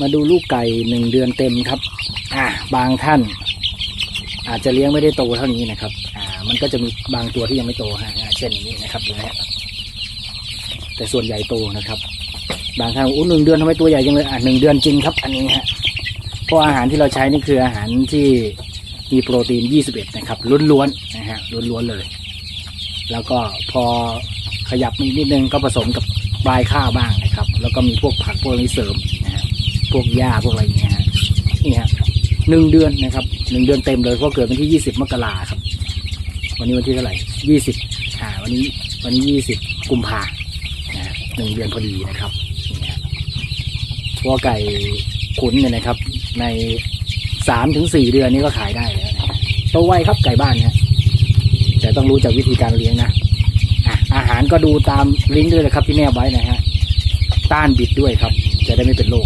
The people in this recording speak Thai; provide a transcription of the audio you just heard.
มาดูลูกไก่หนึ่งเดือนเต็มครับ อ่า บางท่าน อาจจะเลี้ยงไม่ได้โตเท่านี้นะครับ อ่า มันก็จะมีบางตัวที่ยังไม่โตฮะอ่าเช่นนี้นะครับดูนะฮะแต่ส่วนใหญ่โตนะครับ บางท่านอู้หนึ่งเดือนทำไมตัวใหญ่จังเลยอ่าหนึ่งเดือนจริงครับ อันนี้ฮะเพราะอาหารที่เราใช้นี่คืออาหารที่มีโปรตีน 21 นะครับล้วนๆนะฮะล้วนๆเลย แล้วก็พอขยับอีกนิดนึงก็ผสมกับปลายข้าวบ้างนะครับ แล้วก็มีพวกผักพวกนี้เสริมนะฮะ พวกหญ้าพวกอะไรอย่างเงี้ยฮะนี่ฮะหนึ่งเดือนนะครับหนึ่งเดือนเต็มเลยเพราะเกิดวันที่20มกราครับ วันนี้วันที่เท่าไหร่20อ่าวันนี้วันนี้20กุมภานะหนึ่งเดือนพอดีนะครับนี่ฮะพวไก่ขุนเนี่ยนะครับ ในสามถึงสี่เดือนนี้ก็ขายได้แล้วนะโตไวครับไก่บ้านนะแต่ต้องรู้จากวิธีการเลี้ยงนะอะอาหารก็ดูตามลิงก์ด้วยนะครับที่แนบไว้นะฮะต้านบิดด้วยครับ จะได้ไม่เป็นโรค